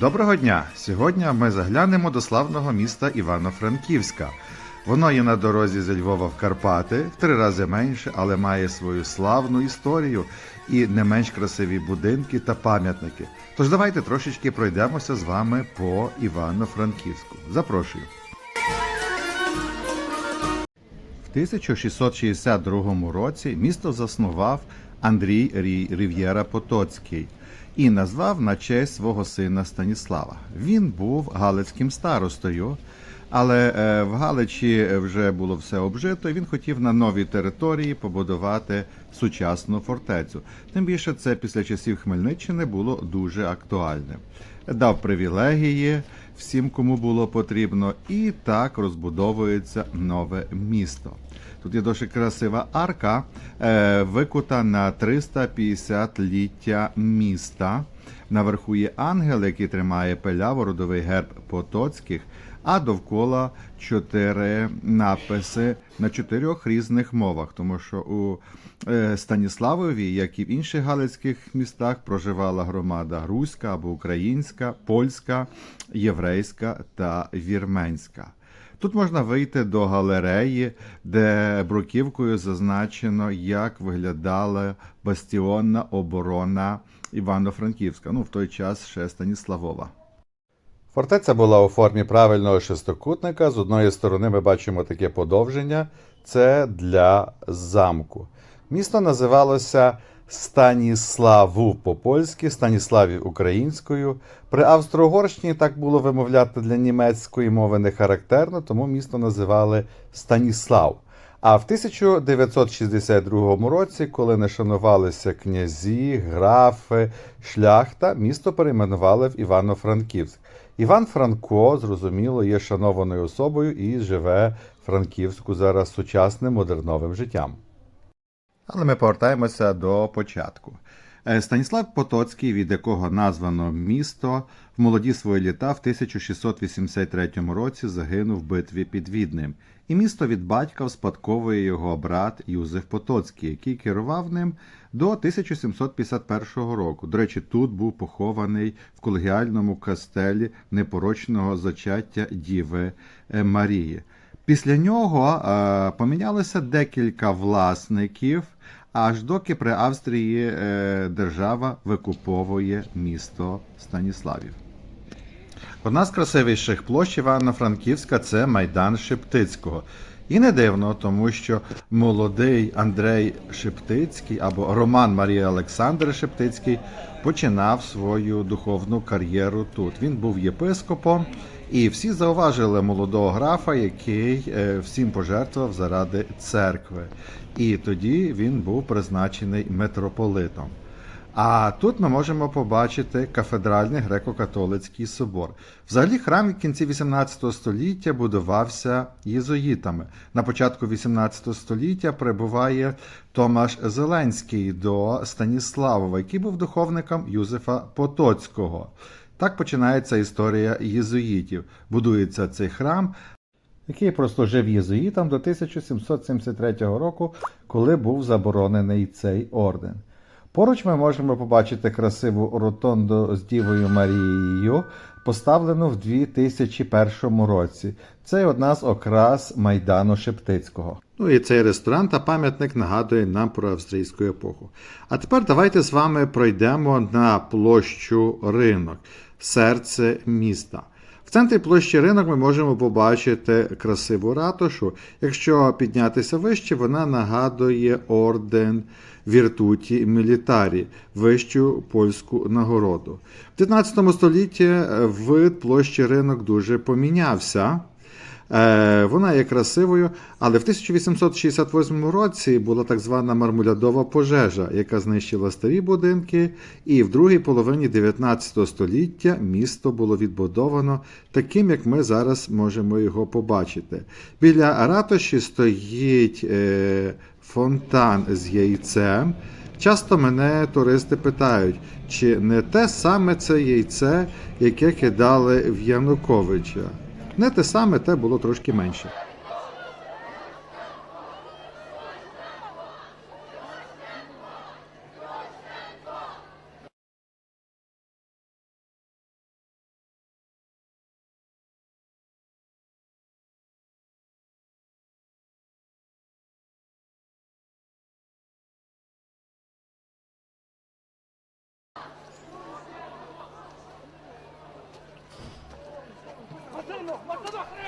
Доброго дня! Сьогодні ми заглянемо до славного міста Івано-Франківська. Воно є на дорозі зі Львова в Карпати, в три рази менше, але має свою славну історію і не менш красиві будинки та пам'ятники. Тож давайте трошечки пройдемося з вами по Івано-Франківську. Запрошую. В 1662 році місто заснував Андрій Рі- Рів'єра Потоцький і назвав на честь свого сина Станіслава. Він був галицьким старостою, але е, в Галичі вже було все обжито, і він хотів на новій території побудувати сучасну фортецю. Тим більше це після часів Хмельниччини було дуже актуальним. Дав привілегії всім, кому було потрібно, і так розбудовується нове місто. Тут є дуже красива арка, е, викута на 350-ліття міста. Наверху є ангел, який тримає пиляву, родовий герб Потоцьких, а довкола чотири написи на чотирьох різних мовах, тому що у е, Станіславові, як і в інших галицьких містах, проживала громада руська або українська, польська, єврейська та вірменська. Тут можна вийти до галереї, де бруківкою зазначено, як виглядала бастіонна оборона Івано-Франківська. Ну, в той час ще Станіславова. Фортеця була у формі правильного шестикутника. З одної сторони ми бачимо таке подовження. Це для замку. Місто називалося Станіславу по-польськи, Станіславів українською. При Австро-Угорщині так було вимовляти для німецької мови не характерно, тому місто називали Станіслав. А в 1962 році, коли не шанувалися князі, графи, шляхта, місто перейменували в Івано-Франківськ. Іван Франко, зрозуміло, є шанованою особою і живе Франківську зараз сучасним модерновим життям. Але ми повертаємося до початку. Е, Станіслав Потоцький, від якого названо місто, в молоді свої літа в 1683 році загинув в битві під Відним. І місто від батька успадковує його брат Юзеф Потоцький, який керував ним до 1751 року. До речі, тут був похований в колегіальному кастелі непорочного зачаття Діви е, Марії. Після нього е, помінялося декілька власників, аж доки при Австрії е, держава викуповує місто Станіславів. Одна з красивіших площ Івано-Франківська це Майдан Шептицького. І не дивно, тому що молодий Андрей Шептицький або Роман Марія Олександр Шептицький починав свою духовну кар'єру тут. Він був єпископом, і всі зауважили молодого графа, який е, всім пожертвував заради церкви. І тоді він був призначений митрополитом. А тут ми можемо побачити кафедральний греко-католицький собор. Взагалі, храм в кінці 18 століття будувався єзуїтами. На початку 18 століття прибуває Томаш Зеленський до Станіславова, який був духовником Юзефа Потоцького. Так починається історія єзуїтів. Будується цей храм, який прослужив єзуїтам до 1773 року, коли був заборонений цей орден. Поруч ми можемо побачити красиву ротонду з Дівою Марією, поставлену в 2001 році. Це одна з окрас Майдану Шептицького. Ну і цей ресторан та пам'ятник нагадує нам про австрійську епоху. А тепер давайте з вами пройдемо на площу ринок, серце міста. В центрі площі ринок ми можемо побачити красиву ратушу. Якщо піднятися вище, вона нагадує орден Віртуті Мілітарі, вищу польську нагороду. В 19 столітті вид площі ринок дуже помінявся. Е, Вона є красивою, але в 1868 році була так звана мармулядова пожежа, яка знищила старі будинки, і в другій половині 19 століття місто було відбудовано таким, як ми зараз можемо його побачити. Біля ратуші стоїть е, фонтан з яйцем. Часто мене туристи питають, чи не те саме це яйце, яке кидали в Януковича. Не те саме, те було трошки менше.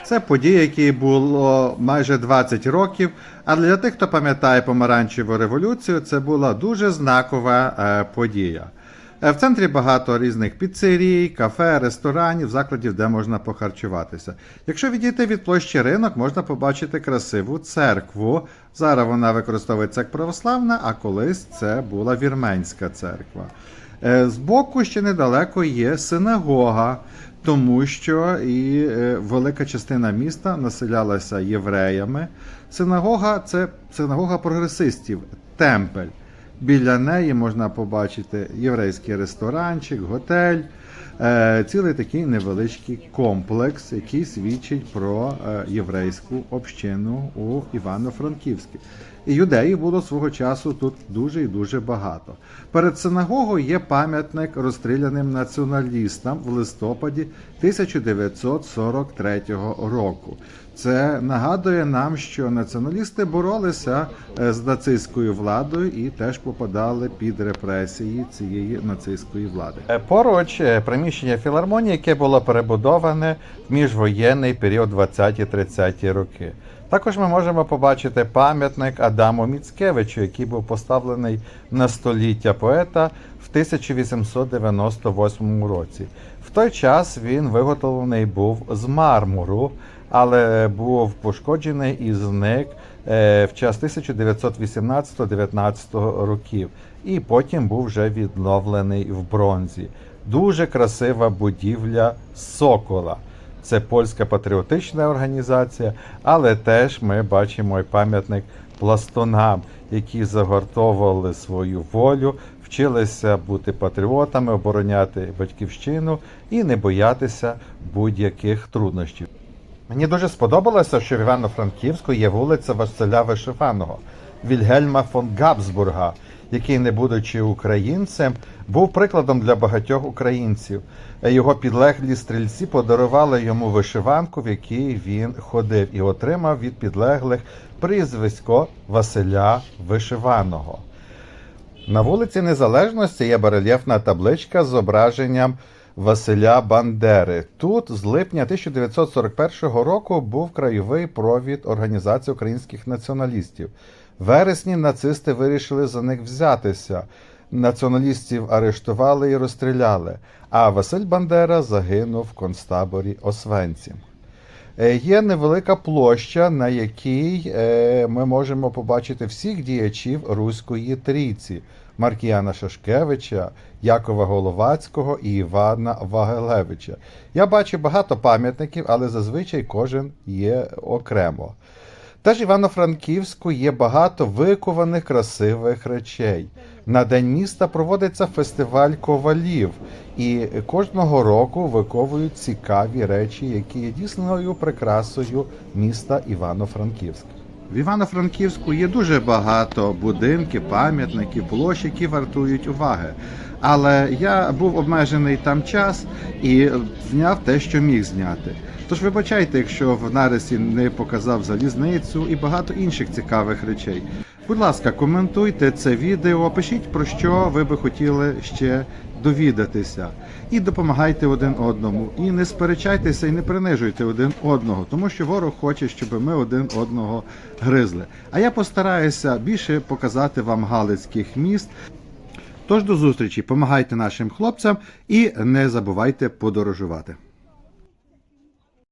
Це подія, якій було майже 20 років. А для тих, хто пам'ятає помаранчеву революцію, це була дуже знакова е, подія. Е, В центрі багато різних піцерій, кафе, ресторанів, закладів, де можна похарчуватися. Якщо відійти від площі ринок, можна побачити красиву церкву. Зараз вона використовується як православна, а колись це була вірменська церква. Е, Збоку ще недалеко є синагога, тому що і е, велика частина міста населялася євреями. Синагога це синагога прогресистів, темпель. Біля неї можна побачити єврейський ресторанчик, готель, цілий такий невеличкий комплекс, який свідчить про е, єврейську общину у Івано-Франківську. І юдеїв було свого часу тут дуже і дуже багато. Перед синагогою є пам'ятник розстріляним націоналістам в листопаді 1943 року. Це нагадує нам, що націоналісти боролися е, з нацистською владою і теж попадали під репресії цієї нацистської влади. Е, Поруч е, приміщення філармонії, яке було перебудоване в міжвоєнний період 20-30 роки. Також ми можемо побачити пам'ятник Адаму Міцкевичу, який був поставлений на століття поета в 1898 році. В той час він виготовлений був з мармуру, але був пошкоджений і зник е, в час 1918-19 років, і потім був вже відновлений в бронзі. Дуже красива будівля Сокола. Це польська патріотична організація, але теж ми бачимо і пам'ятник пластунам, які загортовували свою волю, вчилися бути патріотами, обороняти батьківщину і не боятися будь-яких труднощів. Мені дуже сподобалося, що в Івано-Франківську є вулиця Василя Вишиваного, Вільгельма фон Габсбурга, який, не будучи українцем, був прикладом для багатьох українців. Його підлеглі стрільці подарували йому вишиванку, в якій він ходив, і отримав від підлеглих прізвисько Василя Вишиваного. На вулиці Незалежності є барельєфна табличка з зображенням Василя Бандери. Тут з липня 1941 року був краєвий провід Організації українських націоналістів. В вересні нацисти вирішили за них взятися. Націоналістів арештували і розстріляли, а Василь Бандера загинув в концтаборі Освенцім. Е, Є невелика площа, на якій е, ми можемо побачити всіх діячів Руської трійці Маркіяна Шашкевича, Якова Головацького і Івана Вагелевича. Я бачу багато пам'ятників, але зазвичай кожен є окремо. Теж Івано-Франківську є багато викованих красивих речей. На День міста проводиться фестиваль ковалів, і кожного року виковують цікаві речі, які є дійсною прикрасою міста Івано-Франківськ. В Івано-Франківську є дуже багато будинків, пам'ятників, площ, які вартують уваги. Але я був обмежений там час і зняв те, що міг зняти. Тож вибачайте, якщо в нарисі не показав залізницю і багато інших цікавих речей. Будь ласка, коментуйте це відео, пишіть про що ви би хотіли ще довідатися. І допомагайте один одному. І не сперечайтеся і не принижуйте один одного, тому що ворог хоче, щоб ми один одного гризли. А я постараюся більше показати вам галицьких міст. Тож до зустрічі, помагайте нашим хлопцям і не забувайте подорожувати.